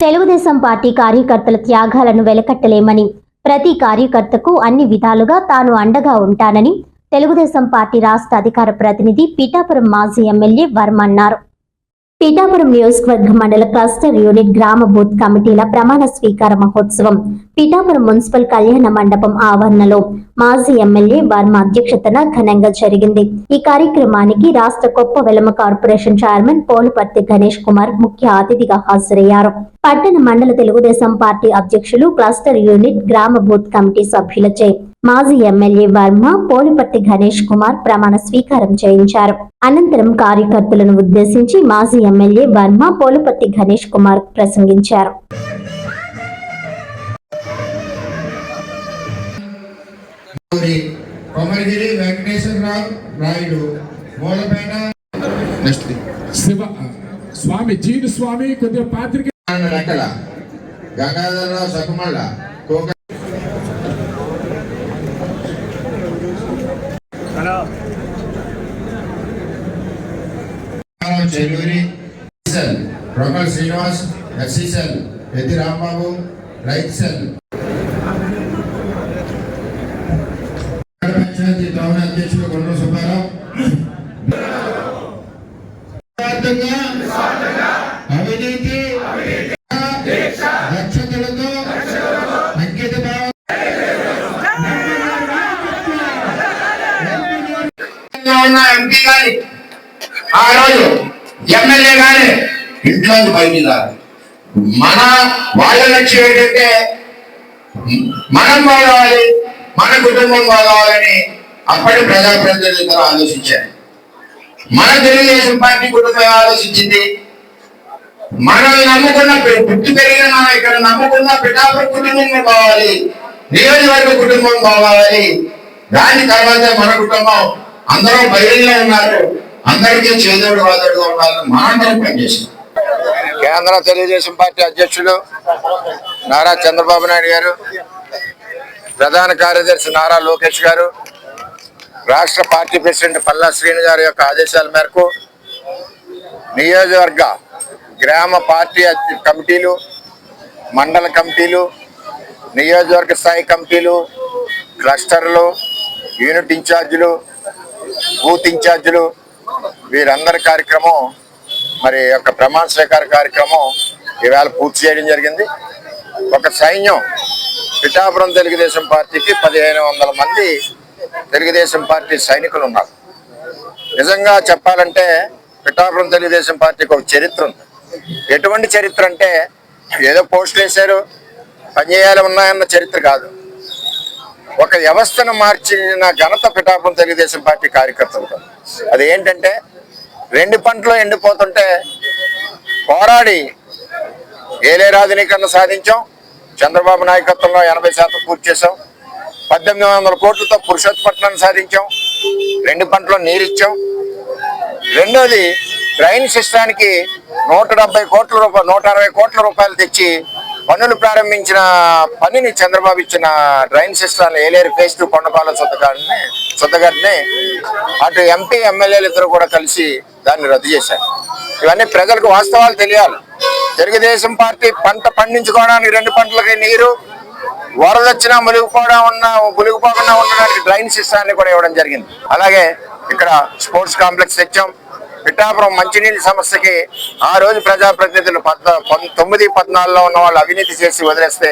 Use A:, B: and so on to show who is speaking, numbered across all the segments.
A: Telugu Desam party కార్యకర్తల త్యాగాలను వెలకట్టలేమని ప్రతి కార్యకర్తకు అన్ని విధాలుగా తాను అండగా ఉంటానని తెలుగుదేశం పార్టీ రాష్ట్ర అధికార ప్రతినిధి పిఠాపురం మాజీ ఎమ్మెల్యే వర్మ అన్నారు. పీఠాపురం నియోజకవర్గ మండల క్లస్టర్ యూనిట్ గ్రామ బూత్ కమిటీల ప్రమాణ స్వీకార మహోత్సవం పీఠాపురం మున్సిపల్ కళ్యాణ మండపం ఆవరణలో మాజీ ఎమ్మెల్యే వర్మ అధ్యక్షతన ఘనంగా జరిగింది. ఈ కార్యక్రమానికి రాష్ట్ర కొప్ప వెలమ కార్పొరేషన్ చైర్మన్ పోలుపర్తి గణేష్ కుమార్ ముఖ్య అతిథిగా హాజరయ్యారు. పట్టణ మండల తెలుగుదేశం పార్టీ అధ్యక్షులు క్లస్టర్ యూనిట్ గ్రామ బూత్ కమిటీ సభ్యులచే మాజీ ఎమ్మెల్యే వర్మ పోలుపర్తి గణేష్ కుమార్ ప్రమాణ స్వీకారం చేయించారు. అనంతరం కార్యకర్తలను ఉద్దేశించి మాజీ ఎమ్మెల్యే వర్మ పోలుపర్తి గణేష్ కుమార్ ప్రసంగించారు.
B: స్వామి జీను స్వామి కొద్దిగా పాత్రిక
C: లెక్కల గంగాధరరావు సకుమళ్ళ చెల్లూరి సెల్ రొకల్ శ్రీనివాస్ ఎస్సీ సెల్ ఎద్ది రాంబాబు రైతు సెల్. పంచాయతీ టౌన్ అధ్యక్షుడు కొండ సుబ్బారావు. అవినీతి దక్షతలతో అంకిత భావం.
D: ఎంపీ గాని ఆ రోజు ఎమ్మెల్యే గాని ఇంట్లో బయటికి రాదు మన వాళ్ళ లక్ష్యం ఏంటంటే మనం బాగోవాలి మన కుటుంబం బాగోవాలని అప్పటి ప్రజాప్రతినిధులు ఆలోచించారు. మన తెలుగుదేశం పార్టీ కుటుంబం ఆలోచించింది. మనం నమ్ముకున్న పుట్టి పెరిగిన మనం ఇక్కడ నమ్ముకున్న పిఠాపురం కుటుంబం కావాలి నియోజకవర్గ కుటుంబం కావాలి దాని తర్వాత మన కుటుంబం అందరూ బయలులో ఉన్నారు. అందరికీ చేదోడు వాదోడుగా ఉండాలని మనందరం పనిచేసింది కేంద్ర తెలుగుదేశం పార్టీ అధ్యక్షులు నారా చంద్రబాబు నాయుడు గారు ప్రధాన కార్యదర్శి నారా లోకేష్ గారు రాష్ట్ర పార్టీ ప్రెసిడెంట్ పల్లా శ్రీను గారి యొక్క ఆదేశాల మేరకు నియోజకవర్గ గ్రామ పార్టీ కమిటీలు మండల కమిటీలు నియోజకవర్గ స్థాయి కమిటీలు క్లస్టర్లు యూనిట్ ఇన్ఛార్జీలు బూత్ ఇన్ఛార్జీలు వీరందరి కార్యక్రమం మరి యొక్క ప్రమాణ స్వీకార కార్యక్రమం ఈవేళ పూర్తి చేయడం జరిగింది. ఒక సైన్యం పిఠాపురం తెలుగుదేశం పార్టీకి పదిహేను వందల మంది తెలుగుదేశం పార్టీ సైనికులు ఉన్నారు. నిజంగా చెప్పాలంటే పిఠాపురం తెలుగుదేశం పార్టీకి ఒక చరిత్ర ఉంది. ఎటువంటి చరిత్ర అంటే ఏదో పోస్టులు వేశారు పనిచేయాలి ఉన్నాయన్న చరిత్ర కాదు. ఒక వ్యవస్థను మార్చిన ఘనత పిఠాపురం తెలుగుదేశం పార్టీ కార్యకర్తలు అది ఏంటంటే రెండు పంటలు ఎండిపోతుంటే పోరాడి ఏలే రాజనీకరణ సాధించాం చంద్రబాబు నాయకత్వంలో ఎనభై శాతం పూర్తి చేసాం పద్దెనిమిది వందల కోట్లతో పురుషోత్పట్నం సాధించాం రెండు పంటలో నీరిచ్చాం రెండోది డ్రైన్ సిస్టానికి నూట డెబ్బై కోట్ల రూపాయలు నూట అరవై కోట్ల రూపాయలు తెచ్చి పనులు ప్రారంభించిన పనిని చంద్రబాబు ఇచ్చిన డ్రైన్ సిస్టాన్ని ఏలేరు ఫేస్ టూ కొండపాల సొంతగారిని సొంతగారిని అటు ఎంపీ ఎమ్మెల్యేలు ఇద్దరు కూడా కలిసి దాన్ని రద్దు చేశారు. ఇవన్నీ ప్రజలకు వాస్తవాలు తెలియాలి. తెలుగుదేశం పార్టీ పంట పండించుకోవడానికి రెండు పంటలకి నీరు వరద వచ్చినా మునిగిపోవడం ఉన్న మునిగిపోకుండా ఉండడానికి డ్రైన్ సిస్టాన్ని కూడా ఇవ్వడం జరిగింది. అలాగే ఇక్కడ స్పోర్ట్స్ కాంప్లెక్స్ తెచ్చాం. పిఠాపురం మంచినీళ్ళ సమస్యకి ఆ రోజు ప్రజాప్రతినిధులు తొమ్మిది పద్నాలుగులో ఉన్న వాళ్ళు అవినీతి చేసి వదిలేస్తే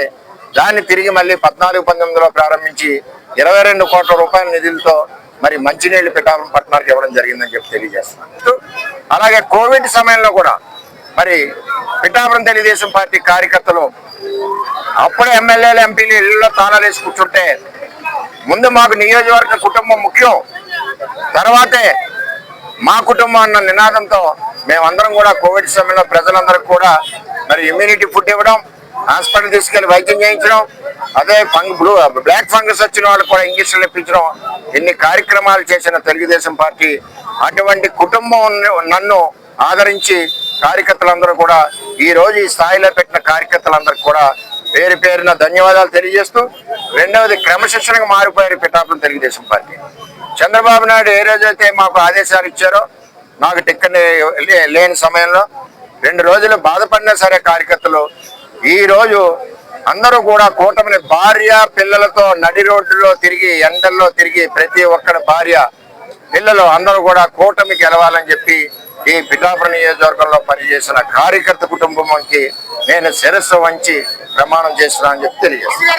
D: దాన్ని తిరిగి మళ్ళీ పద్నాలుగు పంతొమ్మిదిలో ప్రారంభించి ఇరవై రెండు కోట్ల రూపాయల నిధులతో మరి మంచినీళ్ళు పిఠాపురం పట్టణానికి ఇవ్వడం జరిగిందని చెప్పి తెలియజేస్తున్నాను అలాగే కోవిడ్ సమయంలో కూడా మరి పిఠాపురం తెలుగుదేశం పార్టీ కార్యకర్తలు అప్పుడే ఎమ్మెల్యేలు ఎంపీలు ఇళ్ళలో తాళాలు వేసి కూర్చుంటే ముందు మాకు నియోజకవర్గ కుటుంబం ముఖ్యం. తర్వాతే మా కుటుంబం అన్న నినాదంతో మేమందరం కూడా కోవిడ్ సమయంలో ప్రజలందరికీ కూడా మరి ఇమ్యూనిటీ ఫుడ్ ఇవ్వడం హాస్పిటల్ తీసుకెళ్ళి వైద్యం చేయించడం అదే ఫంగ్ బ్లూ బ్లాక్ ఫంగస్ వచ్చిన వాళ్ళు కూడా ఇంజక్షన్లు ఇప్పించడం ఇన్ని కార్యక్రమాలు చేసిన తెలుగుదేశం పార్టీ అటువంటి కుటుంబం నన్ను ఆదరించి కార్యకర్తలందరూ కూడా ఈ రోజు ఈ స్థాయిలో పెట్టిన కార్యకర్తలందరికీ కూడా పేరు పేరున ధన్యవాదాలు తెలియజేస్తూ రెండవది క్రమశిక్షణగా మారిపోయారు పిఠాపురం తెలుగుదేశం పార్టీ. చంద్రబాబు నాయుడు ఏ రోజైతే మాకు ఆదేశాలు ఇచ్చారో నాకు టిక్కెట్ లే- లేని సమయంలో రెండు రోజులు బాధపడినా సరే కార్యకర్తలు ఈరోజు అందరూ కూడా కూటమిని భార్య పిల్లలతో నడి రోడ్డులో తిరిగి ఎండల్లో తిరిగి ప్రతి ఒక్కరి భార్య పిల్లలు అందరూ కూడా కూటమి గెలవాలని చెప్పి ఈ పిఠాపురం నియోజకవర్గంలో పనిచేసిన కార్యకర్త కుటుంబంకి నేను శిరస్సు వంచి ప్రమాణం చేస్తున్నానని చెప్పి తెలియజేస్తున్నాను.